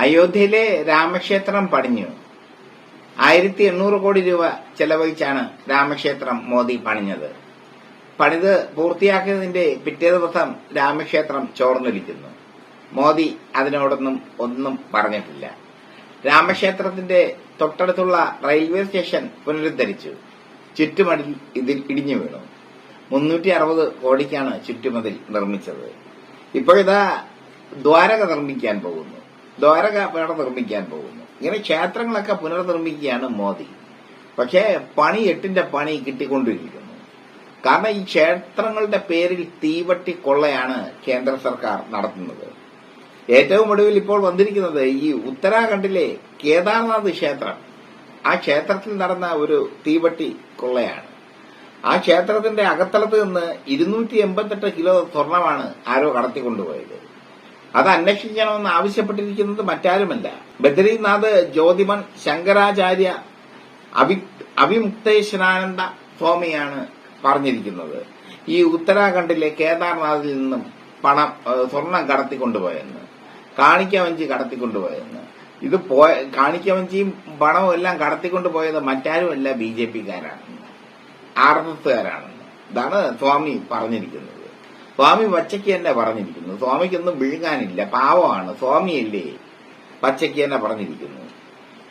അയോധ്യയിലെ രാമക്ഷേത്രം പണിഞ്ഞു. ആയിരത്തി എണ്ണൂറ് കോടി രൂപ ചെലവഴിച്ചാണ് രാമക്ഷേത്രം മോദി പണിഞ്ഞത്. പണിത് പൂർത്തിയാക്കിയതിന്റെ പിറ്റേ ദിവസം രാമക്ഷേത്രം ചോർന്നൊലിക്കുന്നു. മോദി അതിനോടൊന്നും ഒന്നും പറഞ്ഞിട്ടില്ല. രാമക്ഷേത്രത്തിന്റെ തൊട്ടടുത്തുള്ള റെയിൽവേ സ്റ്റേഷൻ പുനരുദ്ധരിച്ചു. ചുറ്റുമതിൽ ഇതിൽ ഇടിഞ്ഞു വീണു. മുന്നൂറ്റി അറുപത് കോടിക്കാണ് ചുറ്റുമതിൽ നിർമ്മിച്ചത്. ഇപ്പോഴിതാ ദ്വാരക നിർമ്മിക്കാൻ പോകുന്നു. ദ്വാരക വേണം നിർമ്മിക്കാൻ പോകുന്നു. ഇങ്ങനെ ക്ഷേത്രങ്ങളൊക്കെ പുനർനിർമ്മിക്കുകയാണ് മോദി. പക്ഷേ പണി എട്ടിന്റെ പണി കിട്ടിക്കൊണ്ടിരിക്കുന്നു. കാരണം ഈ ക്ഷേത്രങ്ങളുടെ പേരിൽ തീവട്ടി കൊള്ളയാണ് കേന്ദ്ര സർക്കാർ നടത്തുന്നത്. ഏറ്റവും ഒടുവിൽ ഇപ്പോൾ വന്നിരിക്കുന്നത് ഈ ഉത്തരാഖണ്ഡിലെ കേദാർനാഥ് ക്ഷേത്രം. ആ ക്ഷേത്രത്തിൽ നടന്ന ഒരു തീവട്ടി കൊള്ളയാണ്. ആ ക്ഷേത്രത്തിന്റെ അകത്തളത്ത് നിന്ന് ഇരുന്നൂറ്റി എൺപത്തെട്ട് കിലോ സ്വർണമാണ് ആരോ കടത്തിക്കൊണ്ടുപോയത്. അത് അന്വേഷിക്കണമെന്ന് ആവശ്യപ്പെട്ടിരിക്കുന്നത് മറ്റാരുമല്ല. ബദ്രീനാഥ് ജ്യോതിമൺ ശങ്കരാചാര്യ അവി അവിമുക്തേശ്വരാനന്ദ സ്വാമിയാണ് പറഞ്ഞിരിക്കുന്നത്. ഈ ഉത്തരാഖണ്ഡിലെ കേദാർനാഥിൽ നിന്നും പണം സ്വർണം കടത്തിക്കൊണ്ടുപോയെന്ന് കാണിക്കവഞ്ചി കടത്തിക്കൊണ്ടുപോയെന്ന്. ഇത് പോയ കാണിക്കവഞ്ചിയും പണവും എല്ലാം കടത്തിക്കൊണ്ടുപോയത് മറ്റാരുമല്ല ബി ജെ പിക്കാരാണെന്ന് ആർ എസ് എസ്കാരാണെന്ന് ഇതാണ് സ്വാമി പറഞ്ഞിരിക്കുന്നത്. സ്വാമി പച്ചയ്ക്ക് തന്നെ പറഞ്ഞിരിക്കുന്നു. സ്വാമിക്കൊന്നും വിഴുങ്ങാനില്ല. പാവമാണ്. സ്വാമിയല്ലേ പച്ചയ്ക്ക് തന്നെ പറഞ്ഞിരിക്കുന്നു.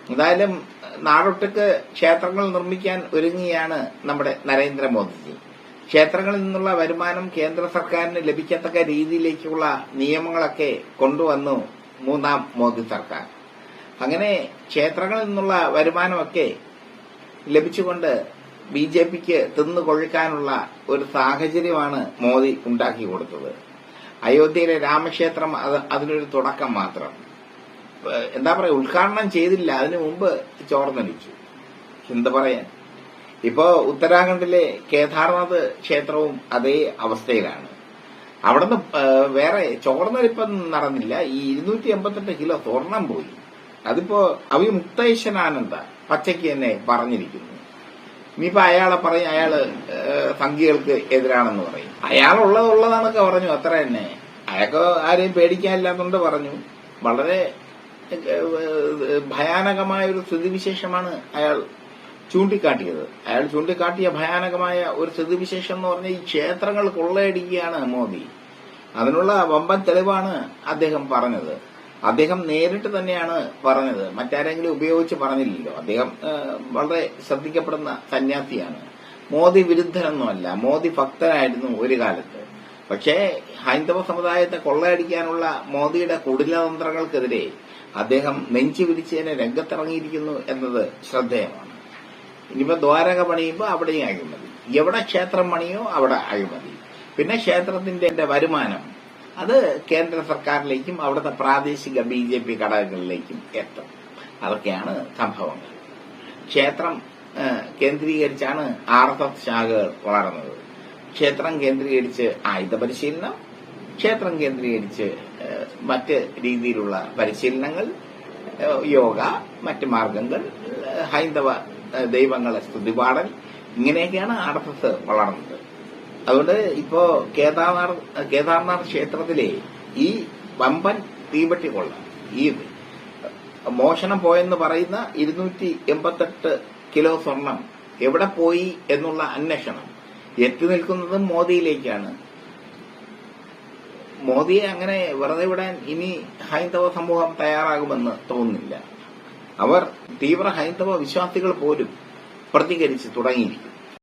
എന്തായാലും നാടൊട്ടുക്ക് ക്ഷേത്രങ്ങൾ നിർമ്മിക്കാൻ ഒരുങ്ങിയാണ് നമ്മുടെ നരേന്ദ്രമോദിജി. ക്ഷേത്രങ്ങളിൽ നിന്നുള്ള വരുമാനം കേന്ദ്ര സർക്കാരിന് ലഭിക്കത്തക്ക രീതിയിലേക്കുള്ള നിയമങ്ങളൊക്കെ കൊണ്ടുവന്നു മൂന്നാം മോദി സർക്കാർ. അങ്ങനെ ക്ഷേത്രങ്ങളിൽ നിന്നുള്ള വരുമാനമൊക്കെ ലഭിച്ചുകൊണ്ട് ബി ജെ പിക്ക് തിന്നു കൊഴുക്കാനുള്ള ഒരു സാഹചര്യമാണ് മോദി ഉണ്ടാക്കി കൊടുത്തത്. അയോധ്യയിലെ രാമക്ഷേത്രം അതിനൊരു തുടക്കം മാത്രം. എന്താ പറയാ ഉദ്ഘാടനം ചെയ്തില്ല. അതിനു മുമ്പ് ചോർന്നടിച്ചു. എന്താ പറയാൻ? ഇപ്പോ ഉത്തരാഖണ്ഡിലെ കേദാർനാഥ് ക്ഷേത്രവും അതേ അവസ്ഥയിലാണ്. അവിടുന്ന് വേറെ ചോർന്നൊരിപ്പം നടന്നില്ല. ഈ ഇരുന്നൂറ്റി എൺപത്തെട്ട് കിലോ സ്വർണം പോയി. അതിപ്പോ അവിമുക്തേശ്വരാനന്ദ പച്ചയ്ക്ക് തന്നെ പറഞ്ഞിരിക്കുന്നു. ഇനിയിപ്പോ അയാളെ പറയും അയാൾ സംഘികൾക്ക് എതിരാണെന്ന് പറയും. അയാളുള്ളതുള്ളതാണൊക്കെ പറഞ്ഞു അത്ര തന്നെ. അയാൾക്ക് ആരെയും പേടിക്കാനില്ലാത്തതുകൊണ്ട് പറഞ്ഞു. വളരെ ഭയാനകമായ ഒരു സ്ഥിതിവിശേഷമാണ് അയാൾ ചൂണ്ടിക്കാട്ടിയത്. അയാൾ ചൂണ്ടിക്കാട്ടിയ ഭയാനകമായ ഒരു സ്ഥിതിവിശേഷം എന്ന് പറഞ്ഞാൽ ഈ ക്ഷേത്രങ്ങൾ കൊള്ളയടിക്കുകയാണ് മോദി. അതിനുള്ള വമ്പൻ തെളിവാണ് അദ്ദേഹം പറഞ്ഞത്. അദ്ദേഹം നേരിട്ട് തന്നെയാണ് പറഞ്ഞത്. മറ്റാരെങ്കിലും ഉപയോഗിച്ച് പറഞ്ഞില്ലല്ലോ. അദ്ദേഹം വളരെ ശ്രദ്ധിക്കപ്പെടുന്ന സന്യാസിയാണ്. മോദി വിരുദ്ധനൊന്നുമല്ല. മോദി ഭക്തനായിരുന്നു ഒരു കാലത്ത്. പക്ഷേ ഹൈന്ദവ സമുദായത്തെ കൊള്ളയടിക്കാനുള്ള മോദിയുടെ കുടിലതന്ത്രങ്ങൾക്കെതിരെ അദ്ദേഹം നെഞ്ചു വിരിച്ചതിന് രംഗത്തിറങ്ങിയിരിക്കുന്നു എന്നത് ശ്രദ്ധേയമാണ്. ഇനിയിപ്പോ ദ്വാരക പണിയുമ്പോൾ അവിടെയും അഴിമതി. എവിടെ ക്ഷേത്രം പണിയോ അവിടെ അഴിമതി. പിന്നെ ക്ഷേത്രത്തിന്റെ വരുമാനം. അത് കേന്ദ്ര സർക്കാരിലേക്കും അവിടുത്തെ പ്രാദേശിക ബി ജെ പി ഘടകങ്ങളിലേക്കും എത്തും. അതൊക്കെയാണ് സംഭവങ്ങൾ ക്ഷേത്രം കേന്ദ്രീകരിച്ചാണ് ആർ എസ് എസ് ശാഖകൾ വളർന്നത്. ക്ഷേത്രം കേന്ദ്രീകരിച്ച് ആയുധ പരിശീലനം ക്ഷേത്രം കേന്ദ്രീകരിച്ച് മറ്റ് രീതിയിലുള്ള പരിശീലനങ്ങൾ യോഗ മറ്റ് മാർഗങ്ങൾ ഹൈന്ദവ ദൈവങ്ങളെ സ്തുതിപാടൽ ഇങ്ങനെയൊക്കെയാണ് ആർ എസ് എസ് വളർന്നത്. അതുകൊണ്ട് ഇപ്പോ കേദാർനാഥ് കേദാർനാഥ് ക്ഷേത്രത്തിലെ ഈ വമ്പൻ തീവട്ടി കൊള്ള ഈ മോഷണം പോയെന്ന് പറയുന്ന ഇരുന്നൂറ്റി എൺപത്തെട്ട് കിലോ സ്വർണം എവിടെ പോയി എന്നുള്ള അന്വേഷണം എത്തി നിൽക്കുന്നത് മോദിയിലേക്കാണ്. മോദിയെ അങ്ങനെ വെറുതെ വിടാൻ ഇനി ഹൈന്ദവ സമൂഹം തയ്യാറാകുമെന്ന് തോന്നുന്നില്ല. അവർ തീവ്ര ഹൈന്ദവ വിശ്വാസികൾ പോലും പ്രതികരിച്ച് തുടങ്ങിയിരിക്കുന്നു.